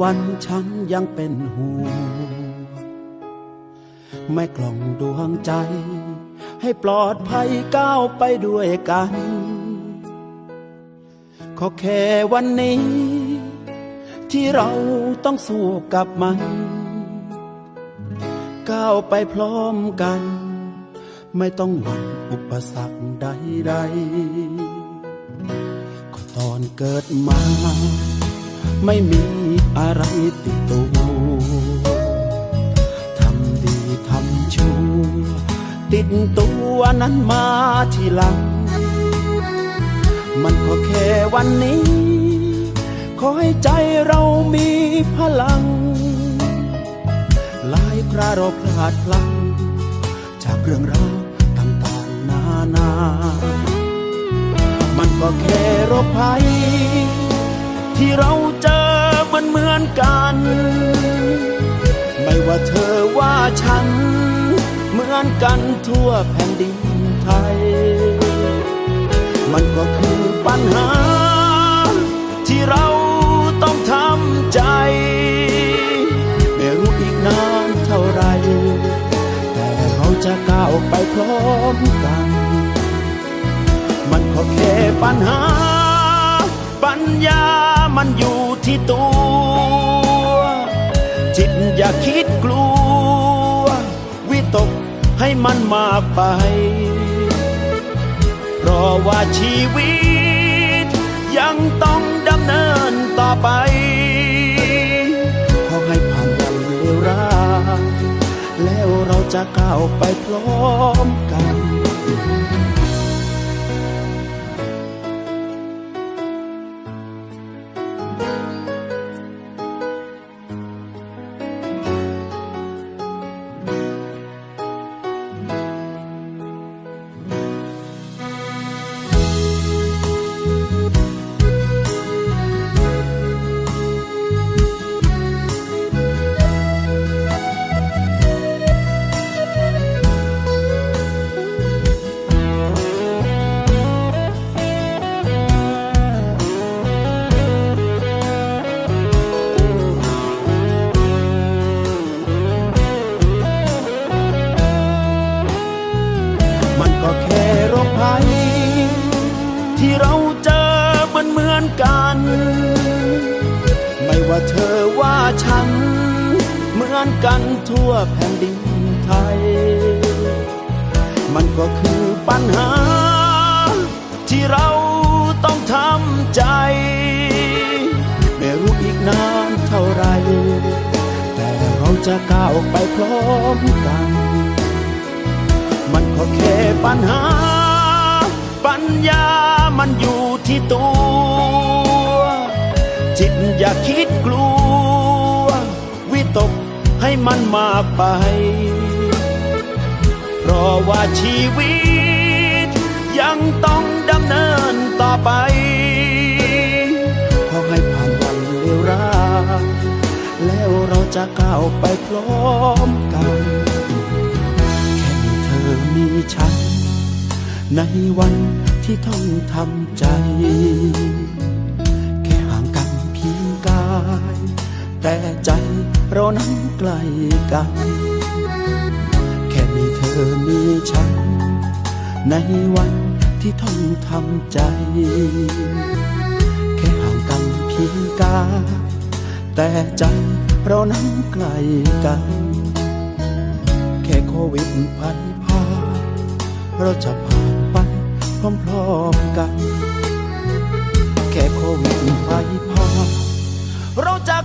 วันฉันยังเป็นห่วงไม่กล่องดวงใจ ให้ปลอดภัยก้าวไปด้วยกัน ขอแค่วันนี้ ที่เราต้องสู้กับมัน ก้าวไปพร้อมกัน ไม่ต้องหวั่นอุปสรรคใดๆก็ตอนเกิดมา ไม่มี อะไรติดตัวทำดีทำชั่วติดตัวนั้นมาทีหลัง มันก็แค่วันนี้ ขอให้ใจเรามีพลัง หลายคราเราพลาดพลั้งจากเรื่องราวต่างๆนานา มันก็แค่โรคภัยที่เราเจอ เหมือนกัน ไม่ว่าเธอว่าฉัน เหมือนกันทั่วแผ่นดินไทย มันก็คือปัญหา ที่เราต้องทำใจ ไม่รู้อีกนานเท่าไร แต่เราจะก้าวไปพร้อมกัน มันก็แค่ปัญหา ปัญญามันอยู่ ที่ตัว จิตอย่าคิดกลัว วิตกให้มันมากไป เพราะว่าชีวิต ยังต้องดำเนินต่อไป ขอให้ผ่านวันเลวร้ายแล้วเราจะก้าวไปพร้อมกัน มันก็แค่โรคภัย ที่เราเจอมันเหมือนกัน ไม่ว่าเธอว่าฉัน เหมือนกันทั่วแผ่นดินไทย มันก็คือปัญหา ที่เราต้องทำใจ ไม่รู้อีกนานเท่าไร แต่เราจะก้าวไปพร้อมกันมัน ก็แค่ปัญหา ปัญญามันอยู่ที่ตัว จิตอย่าคิดกลัว วิตกให้มันมากไป เพราะว่าชีวิต ยังต้องดำเนินต่อไป ขอให้ผ่านวันเลวร้ายแล้วเราจะก้าวไปพร้อมกัน อมีฉัน ในวันที่ต้องทำใจ แค่ห่างกันเพียงกาย แต่ใจเรานั้นไกล้กัน แค่มีเธอมีฉัน ในวันที่ต้องทำใจ แค่ห่างกันเพียงกาย แต่ใจเรานั้นไกล้กัน แค่โควิดภัยพา เราจะผ่านไปพร้อมๆกัน แค่โควิดภัยพาเราจะ